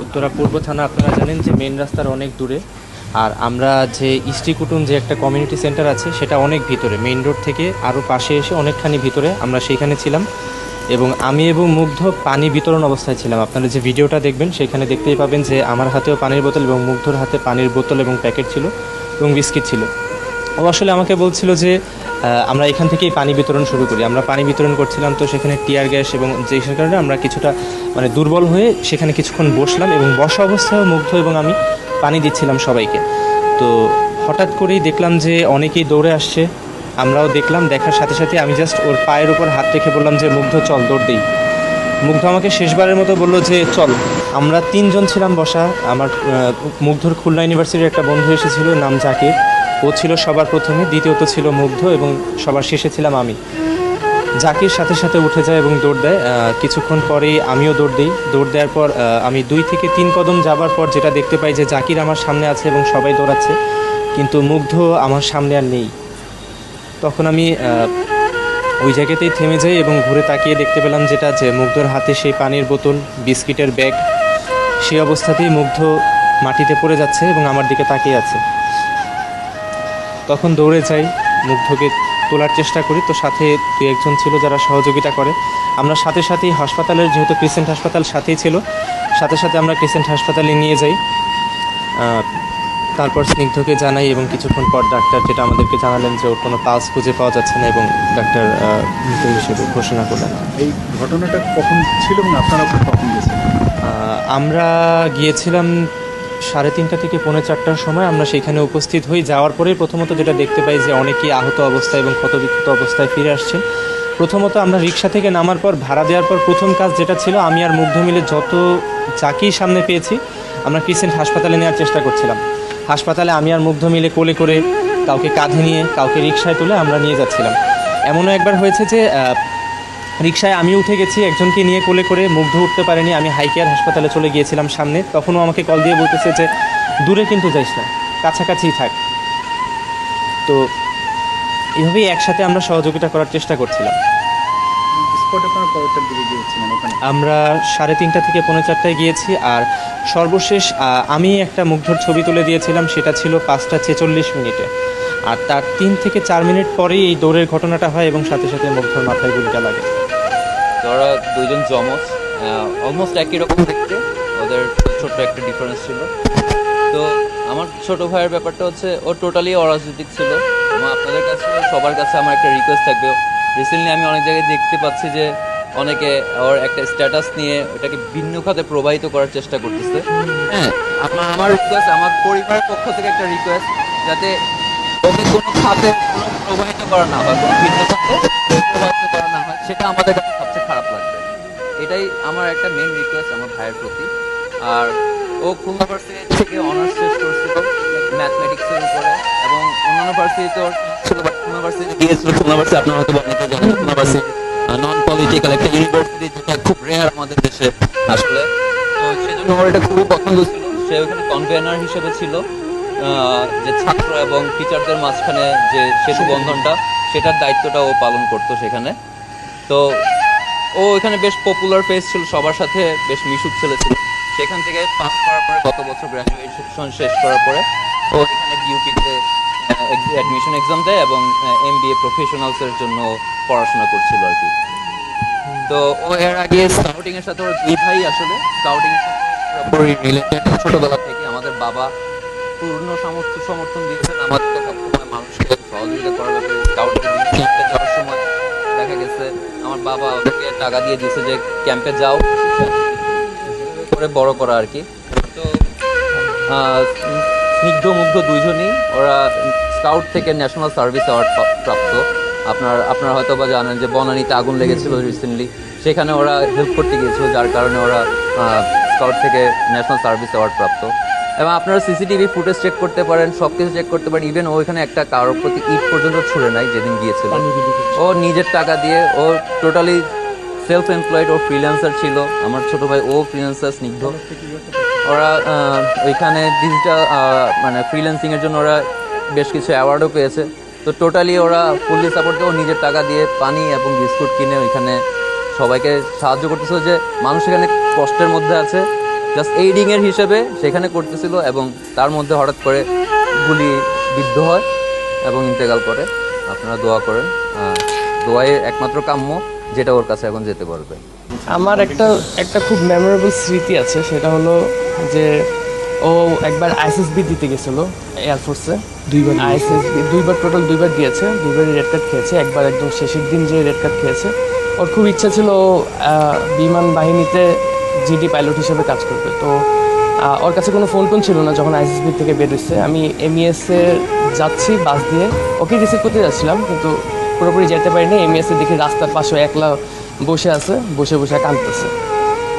উত্তরা পূর্ব থানা আপনারা জানেন যে মেন রাস্তার অনেক দূরে। আর আমরা যে ইস্টি কুটুম যে একটা কমিউনিটি সেন্টার আছে, সেটা অনেক ভিতরে। মেইন রোড থেকে আরও পাশে এসে অনেকখানি ভিতরে আমরা সেইখানে ছিলাম। এবং আমি এবং মুগ্ধ পানি বিতরণ অবস্থায় ছিলাম। আপনারা যে ভিডিওটা দেখবেন, সেখানে দেখতেই পাবেন যে আমার হাতেও পানির বোতল এবং মুগ্ধর হাতে পানির বোতল এবং প্যাকেট ছিল এবং বিস্কিট ছিল। ও আসলে আমাকে বলছিল যে আমরা এখান থেকেই পানি বিতরণ শুরু করি। আমরা পানি বিতরণ করছিলাম তো সেখানে টিয়ার গ্যাস এবং যে কারণে আমরা কিছুটা মানে দুর্বল হয়ে সেখানে কিছুক্ষণ বসলাম এবং বসা অবস্থায় মুগ্ধ এবং আমি পানি দিচ্ছিলাম সবাইকে। তো হঠাৎ করেই দেখলাম যে অনেকেই দৌড়ে আসছে। আমরাও দেখলাম, দেখার সাথে সাথে আমি জাস্ট ওর পায়ের উপর হাত রেখে বললাম যে, মুগ্ধ, চল, দৌড় দিই। মুগ্ধ আমাকে শেষবারের মতো বলল যে, চল। আমরা তিনজন ছিলাম বসা। আমার মুগ্ধর খুলনা ইউনিভার্সিটির একটা বন্ধু এসেছিল, নাম জাকির। ও ছিল সবার প্রথমে, দ্বিতীয়ত ছিল মুগ্ধ এবং সবার শেষে ছিলাম আমি। জাকির সাথে সাথে উঠে যায় এবং দৌড় দেয়। কিছুক্ষণ পরেই আমিও দৌড় দিই। দৌড় দেওয়ার পর আমি দুই থেকে তিন কদম যাবার পর যেটা দেখতে পাই যে জাকির আমার সামনে আছে এবং সবাই দৌড়াচ্ছে। কিন্তু মুগ্ধ আমার সামনে আর নেই। তখন আমি ওই জায়গাতেই থেমে যাই এবং ঘুরে তাকিয়ে দেখতে পেলাম যেটা যে মুগ্ধর হাতে সেই পানির বোতল, বিস্কিটের ব্যাগ, সেই অবস্থাতেই মুগ্ধ মাটিতে পড়ে যাচ্ছে এবং আমার দিকে তাকিয়ে আছে। তখন দৌড়ে যাই মুগ্ধকে তোলার চেষ্টা করি। তো সাথে দু একজন ছিল যারা সহযোগিতা করে। আমরা সাথে সাথেই হাসপাতালের যেহেতু ক্রিসেন্ট হাসপাতাল সাথেই ছিল সাথে সাথে আমরা ক্রিসেন্ট হাসপাতালে নিয়ে যাই। তারপর স্নিগ্ধকে জানাই এবং কিছুক্ষণ পর ডাক্তার যেটা আমাদেরকে জানালেন যে ওর কোনো পালস খুঁজে পাওয়া যাচ্ছে না এবং ডাক্তার মৃত হিসেবে ঘোষণা করলেন। এই ঘটনাটা কখন ছিল এবং আপনারা কখন গেছেন আমরা গিয়েছিলাম সাড়ে তিনটা থেকে পৌনে চারটার সময় আমরা সেখানে উপস্থিত হই। যাওয়ার পরেই প্রথমত যেটা দেখতে পাই যে অনেকেই আহত অবস্থায় এবং ক্ষতবিক্ষত অবস্থায় ফিরে আসছেন। প্রথমত আমরা রিক্সা থেকে নামার পর, ভাড়া দেওয়ার পর প্রথম কাজ যেটা ছিল, আমি আর মুগ্ধ মিলে যত যাকেই সামনে পেয়েছি, আমরা ক্রিসেন্ট হাসপাতালে নেওয়ার চেষ্টা করছিলাম। হাসপাতালে আমি আর মুগ্ধ মিলে কোলে করে কাউকে কাঁধে নিয়ে, কাউকে রিক্সায় তুলে আমরা নিয়ে যাচ্ছিলাম। এমনও একবার হয়েছে যে রিক্সায় আমি উঠে গেছি একজনকে নিয়ে কোলে করে মুগ্ধ উঠতে পারেনি। আমি হাইকেয়ার হাসপাতালে চলে গিয়েছিলাম সামনে। তখনও আমাকে কল দিয়ে বলতেছে যে দূরে কিন্তু যাইস না কাছাকাছিই থাক। তো এভাবেই একসাথে আমরা সহযোগিতা করার চেষ্টা করছিলাম। আমরা সাড়ে তিনটা থেকে পৌনে চারটায় গিয়েছি আর সর্বশেষ আমি একটা মুগ্ধর ছবি তুলে দিয়েছিলাম সেটা ছিল পাঁচটা ছেচল্লিশ মিনিটে। আর তার তিন থেকে চার মিনিট পরেই এই দৌড়ের ঘটনাটা হয় এবং সাথে সাথে মুগ্ধর মাথায় গুলিটা লাগে। তো ওরা দুইজন জমজ। অলমোস্ট একই রকম দেখতে। ওদের ছোট্ট একটা ডিফারেন্স ছিল। তো আমার ছোট ভাইয়ের ব্যাপারটা হচ্ছে, ও টোটালি অরাজনৈতিক ছিল। এবং আপনাদের কাছে, সবার কাছে আমার একটা রিকোয়েস্ট থাকবে। রিসেন্টলি আমি অনেক জায়গায় দেখতে পাচ্ছি যে, অনেকে ওর একটা স্ট্যাটাস নিয়ে ওটাকে ভিন্ন খাতে প্রবাহিত করার চেষ্টা করতেছে। হ্যাঁ আমার আমার রিকোয়েস্ট আমার পরিবারের পক্ষ থেকে একটা রিকোয়েস্ট যাতে ওকে কোনো খাতে কোনো প্রবাহিত করা না হয়, কোনো ভিন্ন খাতে প্রবাহিত করা না হয়, সেটা আমাদের কাছে এটাই আমার একটা মেন রিকোয়েস্ট আমার ভাইয়ের প্রতি। আর ও খুলনা ভার্সিটি থেকে অনার্স শেষ করছিল ম্যাথমেটিক্সের উপরে এবং অন্যান্য ভার্সিটিতে ওর ছিল বাট খুলনা ভার্সিটি গিয়েছিল খুলনা ভার্সিটি আপনারা হয়তো অনেকে জানেন খুলনা ভার্সিটি নন পলিটিক্যাল একটা ইউনিভার্সিটি যেটা খুব রেয়ার আমাদের দেশে আসলে। তো সেজন্য আমার এটা খুবই পছন্দ ছিল। সে ওখানে কনভেনার হিসেবে ছিল যে ছাত্র এবং টিচারদের মাঝখানে যে সেতু বন্ধনটা সেটার দায়িত্বটা ও পালন করতো সেখানে। তো ও এখানে বেশ পপুলার ফেস ছিল, সবার সাথে বেশ মিশুক ছেলে ছিল। সেখান থেকে পাস করার পরে গত বছর গ্র্যাজুয়েশন শেষ করার পরে ও এখানে বিউপিতে অ্যাডমিশন এক্সাম দেয় এবং এম বি এ প্রফেশনালসের জন্য পড়াশোনা করছিল আর কি। তো ও এর আগে স্কাউটিং এর সাথে ওর দুই ভাই আসলে। স্কাউটিং রিলেটেড ছোটবেলা থেকে আমাদের বাবা পূর্ণ সামর্থ্য সমর্থন দিয়েছেন। আমাদের মানুষকে সহযোগিতা করার স্কাউটিং গেছে আমার বাবা ওদেরকে টাকা দিয়ে দিয়েছে যে, ক্যাম্পে যাও। করে বড় করা আর কি। তো স্নিগ্ধ মুগ্ধ দুইজনই ওরা স্কাউট থেকে ন্যাশনাল সার্ভিস অ্যাওয়ার্ড প্রাপ্ত। আপনার, আপনারা হয়তো বা জানেন যে বনানীতে আগুন লেগেছিল রিসেন্টলি সেখানে ওরা হেল্প করতে গিয়েছিল, যার কারণে ওরা স্কাউট থেকে ন্যাশনাল সার্ভিস অ্যাওয়ার্ড প্রাপ্ত। এবং আপনারা সিসিটিভি ফুটেজ চেক করতে পারেন সব কিছু চেক করতে পারেন। ইভেন ওইখানে একটা কারোর প্রতি ইট পর্যন্ত ছুড়ে নাই যেদিন গিয়েছিল। ও নিজের টাকা দিয়ে ও টোটালি সেলফ এমপ্লয়েড ও ফ্রিল্যান্সার ছিল। আমার ছোট ভাই ও ফ্রিল্যান্সার স্নিগ্ধ। ওরা ওইখানে ডিজিটাল মানে ফ্রিল্যান্সিংয়ের জন্য ওরা বেশ কিছু অ্যাওয়ার্ডও পেয়েছে। তো টোটালি ওরা ফুললি সাপোর্ট দিয়ে ও নিজের টাকা দিয়ে পানি এবং বিস্কুট কিনে ওইখানে সবাইকে সাহায্য করতেছে। যে মানুষ এখানে কষ্টের মধ্যে আছে। জাস্ট এইডিং এর হিসেবে সেখানে করতেছিল এবং তার মধ্যে হঠাৎ করে গুলি বিদ্ধ হয় এবং ইন্তেকাল করে। আপনারা দোয়া করেন। দোয়াই একমাত্র কাম্য যেটা ওর কাছে এখন যেতে পারবে। আমার একটা একটা খুব মেমোরেবল স্মৃতি আছে সেটা হলো যে ও একবার আইএসএসবি দিতে গেছিল এয়ারফোর্সে দুইবার আইএসএসবি দুইবার টোটাল দুইবার দিয়েছে। দুইবারই রেড কার্ড খেয়েছে একবার একদম শেষের দিন যে রেড কার্ড খেয়েছে। ওর খুব ইচ্ছা ছিল ও, বিমান বাহিনীতে জিডি পাইলট হিসেবে কাজ করবে। তো ওর কাছে কোনো ফোন টোন ছিল না যখন আইএসএসবি থেকে বেরোচ্ছে আমি এমইএস এ যাচ্ছি বাস দিয়ে। ওকে রিসিভ করতে যাচ্ছিলাম, কিন্তু পুরোপুরি যেতে পারিনি। এমইএস এ দেখি রাস্তার পাশে একলা বসে আছে, বসে বসে কাঁদতেছে।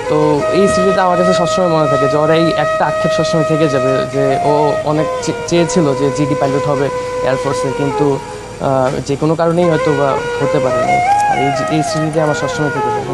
তো এই স্মৃতিটা আমার কাছে সবসময় মনে থাকে যে ওর এই একটা আক্ষেপ সবসময় থেকে যাবে যে ও অনেক চেয়েছিল যে জিডি পাইলট হবে এয়ারফোর্সে কিন্তু যে কোনো কারণেই হয়তো বা হতে পারেনি। আর এই এই স্মৃতিটা আমার সবসময় থেকে যাবে।